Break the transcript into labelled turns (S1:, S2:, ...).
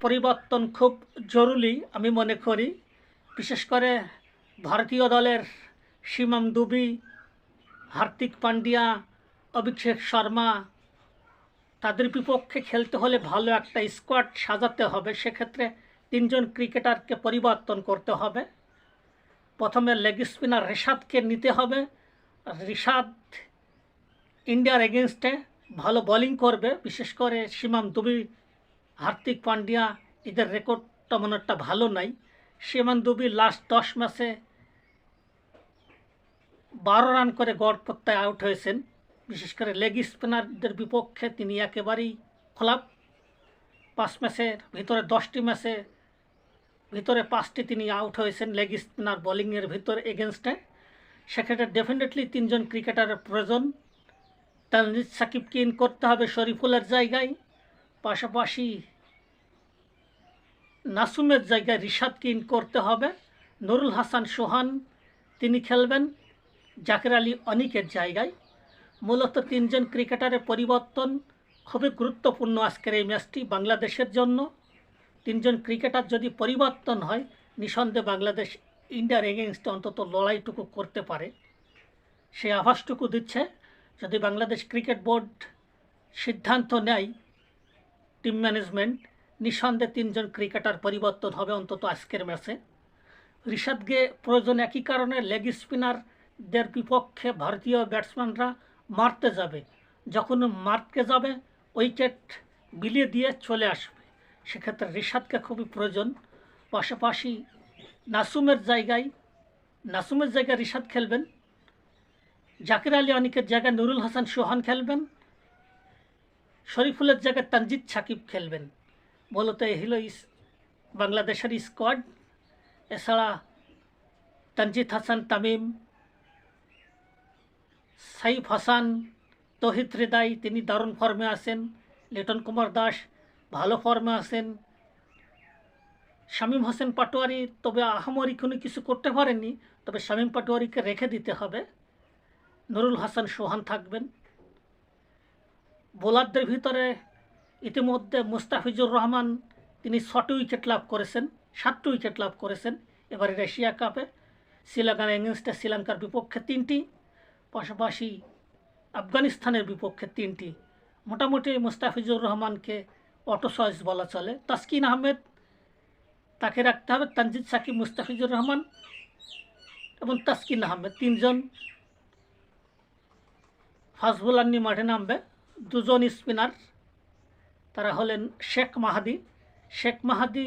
S1: পরিবর্তন খুব জরুরি আমি মনে করি। বিশেষ করে ভারতীয় দলের সীমাম দুবি, হার্দিক পান্ডিয়া অভিষেক শর্মা, তাদের বিপক্ষে খেলতে হলে ভালো একটা স্কোয়াড সাজাতে হবে। সেক্ষেত্রে তিনজন ক্রিকেটারকে পরিবর্তন করতে হবে। প্রথমে লেগ স্পিনার রেশাদকে নিতে হবে। রিশাদ ইন্ডিয়ার এগেনস্টে ভালো বোলিং করবে। বিশেষ করে সীমাম দুবি হার্দিক পান্ডিয়া, এদের রেকর্ড তেমন একটা ভালো নাই। সীমান দুবি লাস্ট দশ ম্যাচে বারো রান করে গড় পত্তায় আউট হয়েছেন। বিশেষ করে লেগ স্পিনারদের বিপক্ষে তিনি একেবারেই খোলাপ। পাঁচ ম্যাচের ভিতরে দশটি ম্যাচে ভিতরে পাঁচটি তিনি আউট হয়েছেন লেগ স্পিনার বোলিংয়ের ভিতরে এগেনস্টে সেক্ষেত্রে ডেফিনেটলি তিনজন ক্রিকেটারের প্রয়োজন। তানজিদ সাকিবকে ইন করতে হবে শরীফুলের জায়গায়। পাশাপাশি নাসুমের জায়গায় রিশাদকে ইন করতে হবে। নুরুল হাসান সোহান তিনি খেলবেন জাকির আলী অনিকের জায়গায়। মূলত তিনজন ক্রিকেটারের পরিবর্তন খুবই গুরুত্বপূর্ণ আজকের এই ম্যাচটি বাংলাদেশের জন্য। তিনজন ক্রিকেটার যদি পরিবর্তন হয়, নিঃসন্দেহে বাংলাদেশ ইন্ডিয়ার এগেনস্টে অন্তত লড়াইটুকু করতে পারে। সেই আভাসটুকু দিচ্ছে। যদি বাংলাদেশ ক্রিকেট বোর্ড সিদ্ধান্ত নেয় টিম ম্যানেজমেন্ট, নিঃসন্দেহে তিনজন ক্রিকেটার পরিবর্তন হবে অন্তত আজকের ম্যাচে। ঋষাদকে প্রয়োজন একই কারণে লেগ স্পিনারদের বিপক্ষে ভারতীয় ব্যাটসম্যানরা মারতে যাবে। যখন মারতে যাবে, উইকেট বিলিয়ে দিয়ে চলে আসবে। সেক্ষেত্রে ঋষাদকে খুবই প্রয়োজন। পাশাপাশি নাসুমের জায়গায় নাসুমের জায়গায় ঋষাদ খেলবেন। জাকির আলী অনিকের জায়গায় নুরুল হাসান সোহান খেলবেন। শরীফুলের জায়গায় তানজিদ সাকিব খেলবেন। মূলত এই হলো বাংলাদেশের স্কোয়াড এছাড়া তানজিদ হাসান, তামিম, সাইফ হাসান, তহিদ হৃদয়, তিনি দারুণ ফর্মে আছেন। লিটন কুমার দাস ভালো ফর্মে আছেন। শামীম হোসেন পাটোয়ারি, তবে আহামরি কোনো কিছু করতে পারেননি, তবে শামীম পাটোয়ারিকে রেখে দিতে হবে। নুরুল হাসান সোহান থাকবেন। বোলারদের ভিতরে ইতিমধ্যে মুস্তাফিজুর রহমান তিনি ছটি উইকেট লাভ করেছেন, সাতটি উইকেট লাভ করেছেন। এবারে এশিয়া কাপে শ্রীলঙ্কার এগেনস্টে শ্রীলঙ্কার বিপক্ষে তিনটি, পাশাপাশি আফগানিস্তানের বিপক্ষে তিনটি। মোটামুটি মুস্তাফিজুর রহমানকে অটো চয়েস বলা চলে। তাসকিন আহমেদ তাকে রাখতে হবে, তানজিদ সাকিব, মুস্তাফিজুর রহমান এবং তাসকিন আহমেদ। তিনজন ফাস্ট বোলার নিয়ে মাঠে নামবে। দুজন স্পিনার তারা হলেন শেখ মাহাদি। শেখ মাহাদি